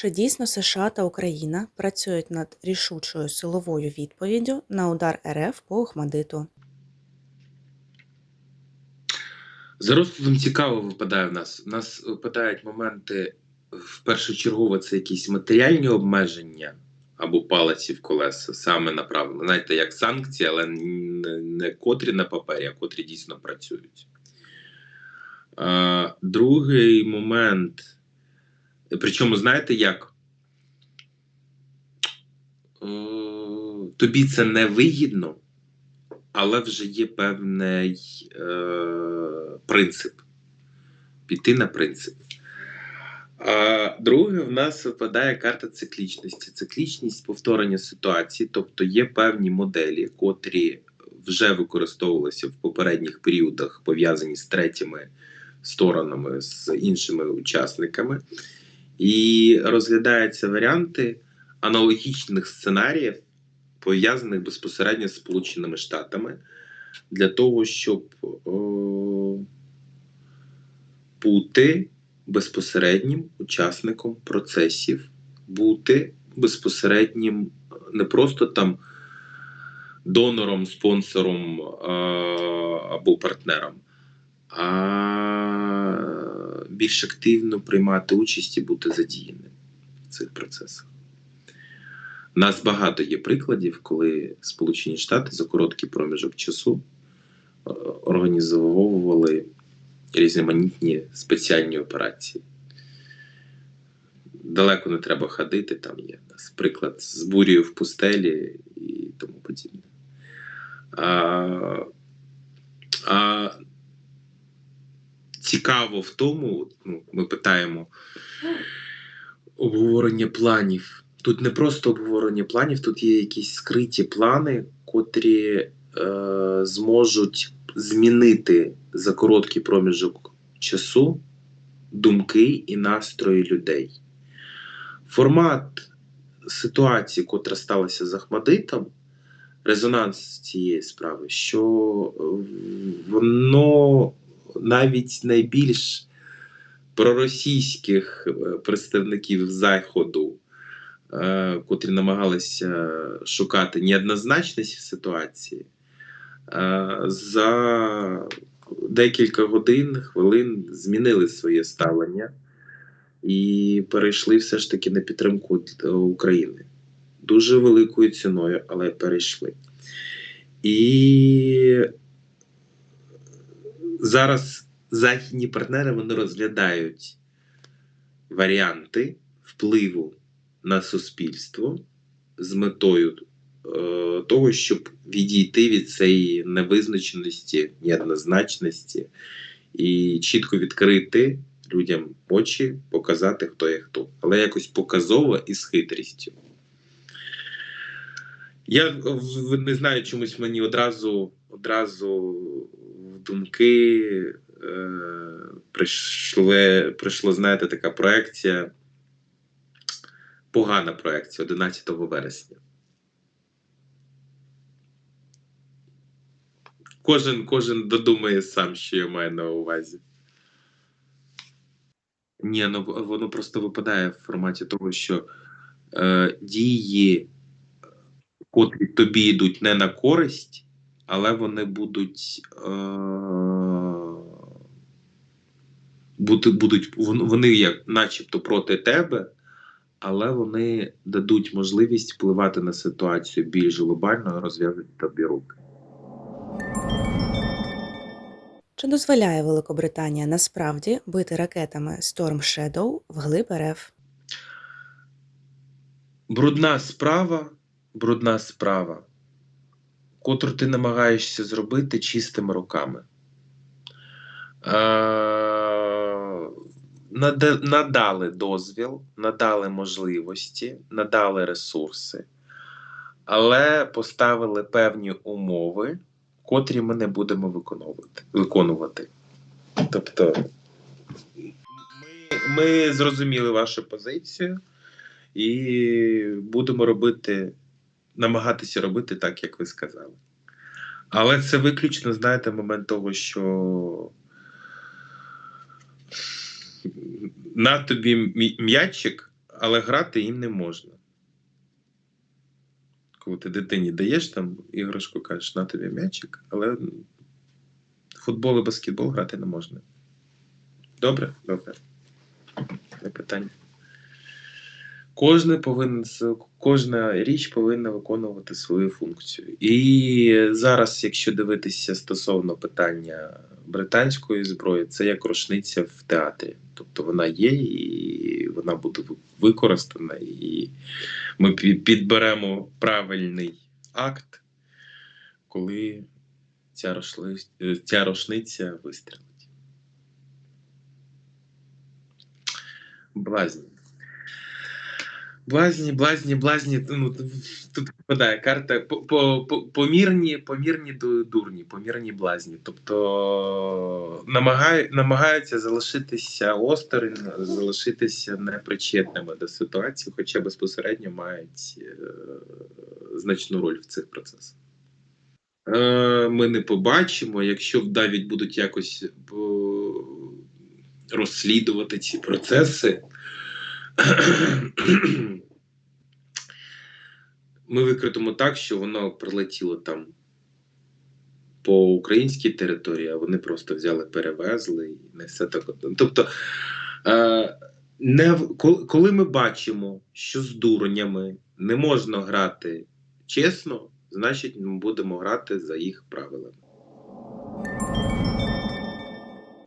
Чи дійсно США та Україна працюють над рішучою силовою відповіддю на удар РФ по Охмадиту? За розкладом цікаво випадає в нас. У нас випадають моменти в першочергово це якісь матеріальні обмеження або палиці в колеса, саме направлено. Знаєте, як санкції, але не котрі на папері, а котрі дійсно працюють. Другий момент. Причому, знаєте як? Е, Тобі це не вигідно, але вже є певний е, принцип. Піти на принцип. А друге, в нас випадає карта циклічності. Циклічність повторення ситуації, тобто є певні моделі, котрі вже використовувалися в попередніх періодах, пов'язані з третіми сторонами, з іншими учасниками, і розглядаються варіанти аналогічних сценаріїв, пов'язаних безпосередньо з Сполученими Штатами, для того, щоб о, бути безпосереднім учасником процесів, бути безпосереднім не просто там донором, спонсором а, або партнером, а більш активно приймати участь і бути задіяним в цих процесах. У нас багато є прикладів, коли Сполучені Штати за короткий проміжок часу е, організовували різноманітні спеціальні операції. Далеко не треба ходити, там є нас приклад з бурєю в пустелі і тому подібне. А, а цікаво в тому, ну, ми питаємо обговорення планів. Тут не просто обговорення планів, тут є якісь скриті плани, котрі е, зможуть змінити за короткий проміжок часу думки і настрої людей. Формат ситуації, котра сталася з Ахмадитом, резонанс цієї справи, що воно навіть найбільш проросійських е, представників Заходу, е, котрі намагалися шукати неоднозначність ситуації, е, за декілька годин, хвилин змінили своє ставлення і перейшли все ж таки на підтримку України. Дуже великою ціною, але перейшли. І зараз західні партнери вони розглядають варіанти впливу на суспільство з метою е, того, щоб відійти від цієї невизначеності, неоднозначності і чітко відкрити людям очі, показати, хто є хто, але якось показово і з хитрістю. Я не знаю, чомусь мені одразу, одразу думки е, прийшли, прийшло, знаєте, така проекція, погана проекція 11 вересня. Кожен, кожен додумає сам, що я маю на увазі. Ні, ну воно просто випадає в форматі того, що е, дії, котрі тобі йдуть не на користь, але вони будуть. Е, бути, будуть вони як начебто проти тебе, але вони дадуть можливість впливати на ситуацію більш глобально, розв'язати тобі руки. Чи дозволяє Великобританія насправді бити ракетами Storm Shadow вглиб РФ? Брудна справа, брудна справа, котру ти намагаєшся зробити чистими руками. Надали дозвіл, надали можливості, надали ресурси, але поставили певні умови, котрі ми не будемо виконувати. виконувати. Тобто, ми, ми зрозуміли вашу позицію і будемо робити, намагатися робити так, як ви сказали. Але це виключно, знаєте, момент того, що на тобі м'ячик, але грати їм не можна. Коли ти дитині даєш там іграшку, кажеш, на тобі м'ячик, але футбол і баскетбол грати не можна. Добре? Добре. Не питання. Кожне повинен, кожна річ повинна виконувати свою функцію. І зараз, якщо дивитися стосовно питання британської зброї, це як рушниця в театрі. Тобто вона є і вона буде використана, і ми підберемо правильний акт, коли ця, рушли- ця рушниця вистрілить. Блазні. Блазні, блазні, блазні. Ну, тут випадає карта по- по- по- помірні, помірні дурні, помірні блазні. Тобто намагаю, намагаються залишитися осторонь, залишитися непричетними до ситуації, хоча безпосередньо мають е, значну роль в цих процесах. Е, Ми не побачимо, якщо навіть будуть якось е, розслідувати ці процеси. Ми викритимо так, що воно прилетіло там по українській території, а вони просто взяли, перевезли і не все так. Тобто, е, не, коли- ми бачимо, що з дурнями не можна грати чесно, значить ми будемо грати за їх правилами.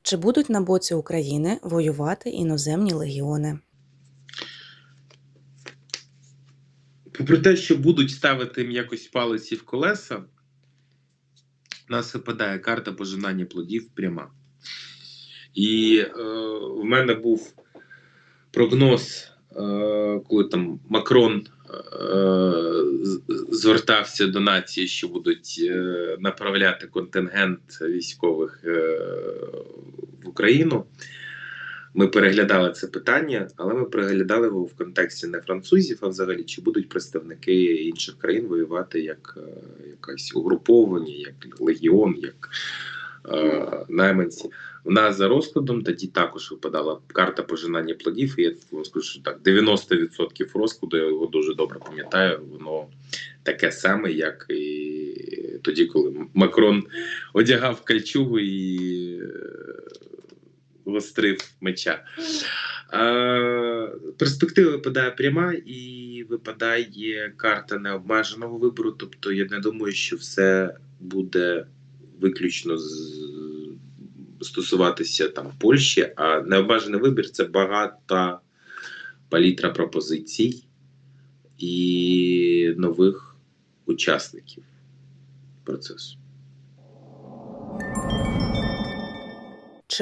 Чи будуть на боці України воювати іноземні легіони? Попри те, що будуть ставити їм якось палиці в колеса, нас випадає карта пожинання плодів пряма. І е, в мене був прогноз, е, коли там Макрон е, звертався до нації, що будуть е, направляти контингент військових е, в Україну. Ми переглядали це питання, але ми переглядали його в контексті не французів, а взагалі чи будуть представники інших країн воювати як е, якась угруповання, як легіон, як е, найманці. У нас за розкладом тоді також випадала карта пожинання плодів, і я скажу, що так, 90% розкладу, я його дуже добре пам'ятаю, воно таке саме, як і тоді, коли Макрон одягав кальчугу і гострив меча. Е, перспектива випадає пряма і випадає карта необмеженого вибору. Тобто я не думаю, що все буде виключно з, стосуватися там Польщі, а необмежений вибір це багата палітра пропозицій і нових учасників процесу.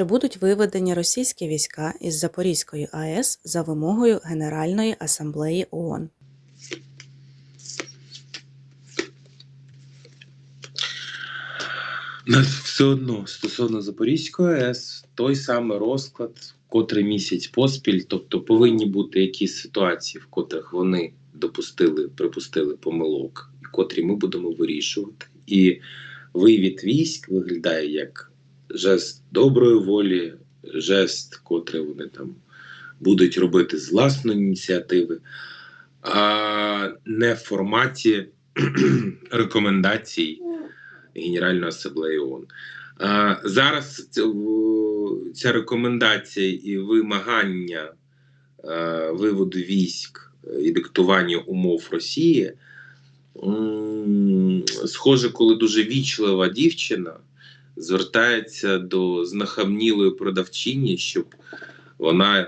Чи будуть виведені російські війська із Запорізької АЕС за вимогою Генеральної асамблеї ООН? Нас все одно стосовно Запорізької АЕС, той самий розклад, котрий місяць поспіль, тобто повинні бути якісь ситуації, в котрих вони допустили, припустили помилок, котрі ми будемо вирішувати. І вивід військ виглядає як жест доброї волі, жест, котрий вони там будуть робити з власної ініціативи, а не в форматі рекомендацій. Генеральної асамблеї ООН. А, Зараз ця, рекомендація і вимагання е, виводу військ е, і диктування умов Росії. Схоже, коли дуже вічлива дівчина звертається до знахабнілої продавчині, щоб вона е,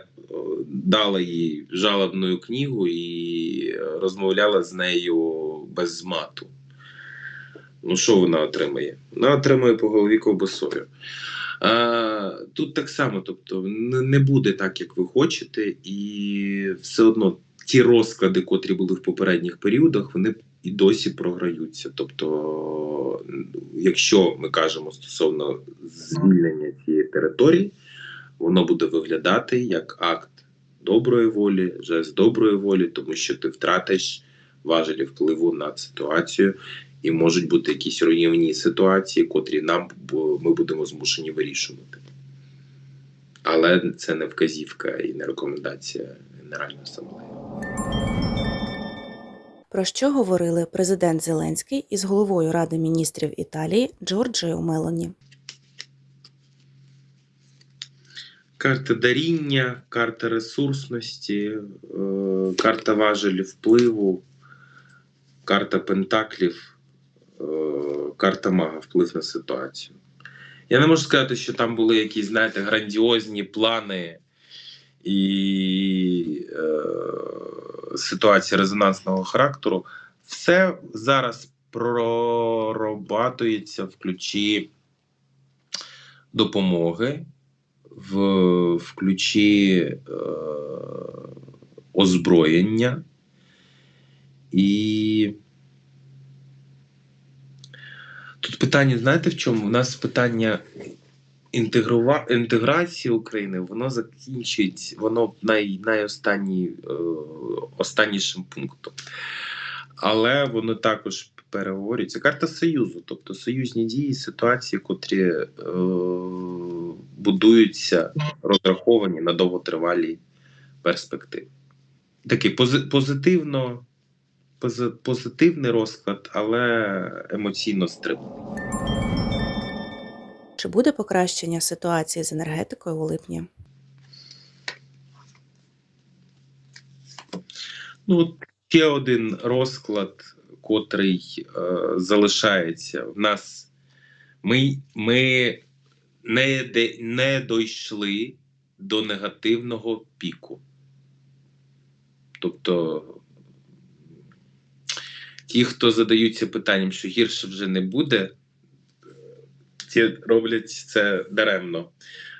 дала їй жалобну книгу і розмовляла з нею без мату. Ну, що вона отримає? Вона отримує по голові ковбасою. А, тут так само, тобто, не буде так, як ви хочете, і все одно ті розклади, котрі були в попередніх періодах, вони і досі програються. Тобто, якщо ми кажемо стосовно звільнення цієї території, воно буде виглядати як акт доброї волі, жест доброї волі, тому що ти втратиш важелі впливу на ситуацію, і можуть бути якісь руйнівні ситуації, котрі нам ми будемо змушені вирішувати. Але це не вказівка і не рекомендація Генеральної асамблеї. Про що говорили президент Зеленський із головою Ради міністрів Італії Джорджіо Мелоні? Карта даріння, карта ресурсності, е, карта важелів впливу, карта пентаклів, е, карта мага вплив на ситуацію. Я не можу сказати, що там були якісь, знаєте, грандіозні плани і е, ситуації резонансного характеру. Все зараз прорабатується в ключі допомоги в, в ключі е, озброєння і тут питання, знаєте в чому? У нас питання інтегрува... інтеграції України, воно закінчить, воно най... найостанній е, останнішим пунктом. Але воно також переговорюється. Карта Союзу, тобто союзні дії, ситуації, котрі е, будуються, розраховані на довготривалі перспективи. Такий пози- позитивно, позитивний розклад, але емоційно стриманий. Чи буде покращення ситуації з енергетикою у липні? Ну, ще один розклад, котрий е, залишається. В нас ми, ми не, де, не дійшли до негативного піку. Тобто, ті, хто задаються питанням, що гірше вже не буде, ті роблять це даремно.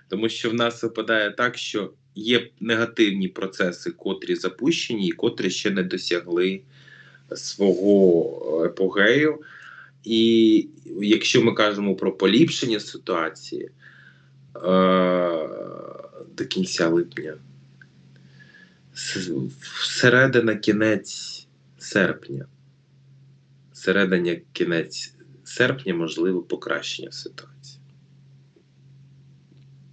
Тому що в нас випадає так, що є негативні процеси, котрі запущені, і котрі ще не досягли свого епогею. І якщо ми кажемо про поліпшення ситуації е, до кінця липня, середина кінець серпня, середина кінець серпня можливо покращення ситуації.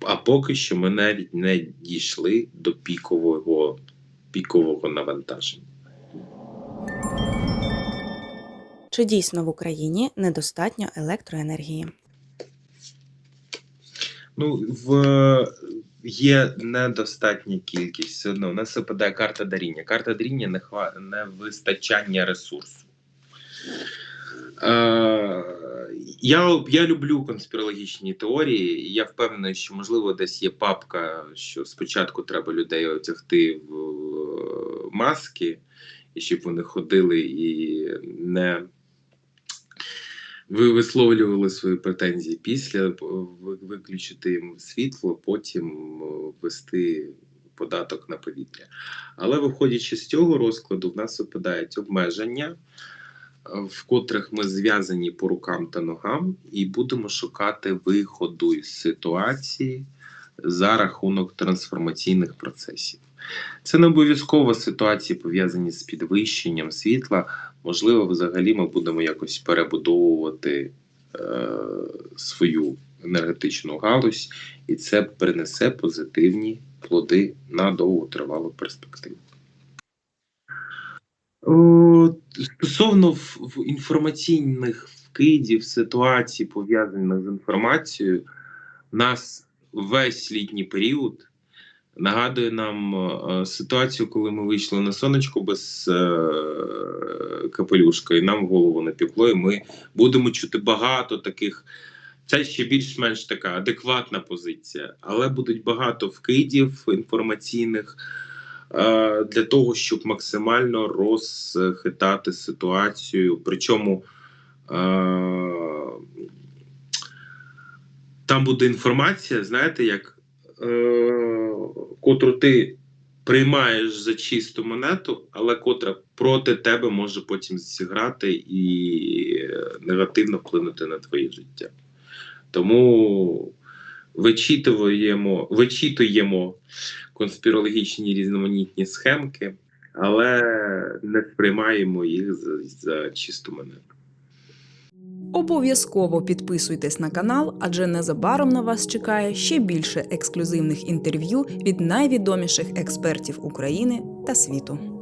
А поки що ми навіть не дійшли до пікового, пікового навантаження. Чи дійсно в Україні недостатньо електроенергії? Ну, в є недостатня кількість. Все одно у нас випадає карта даріння. Карта даріння не хва... не вистачання ресурсу. Е, я, я люблю конспірологічні теорії, я впевнений, що можливо десь є папка, що спочатку треба людей одягти в е, маски, щоб вони ходили і не ви висловлювали свої претензії після виключити їм світло, потім е, ввести податок на повітря. Але виходячи з цього розкладу, в нас випадають обмеження, в котрих ми зв'язані по рукам та ногам, і будемо шукати виходу із ситуації за рахунок трансформаційних процесів. Це не обов'язково ситуації пов'язані з підвищенням світла. Можливо, взагалі ми будемо якось перебудовувати е, свою енергетичну галузь, і це принесе позитивні плоди на довготривалу перспективу. Стосовно в- інформаційних вкидів, ситуацій, пов'язаних з інформацією, нас весь літній період нагадує нам е, ситуацію, коли ми вийшли на сонечко без е, капелюшка, і нам голову напекло, і ми будемо чути багато таких. Це ще більш-менш така адекватна позиція, але будуть багато вкидів інформаційних для того, щоб максимально розхитати ситуацію. Причому е, там буде інформація, знаєте, як е, котру ти приймаєш за чисту монету, але котра проти тебе може потім зіграти і е, негативно вплинути на твоє життя. Тому вичитуємо, вичитуємо конспірологічні різноманітні схемки, але не сприймаємо їх за, за чисту монету. Обов'язково підписуйтесь на канал, адже незабаром на вас чекає ще більше ексклюзивних інтерв'ю від найвідоміших експертів України та світу.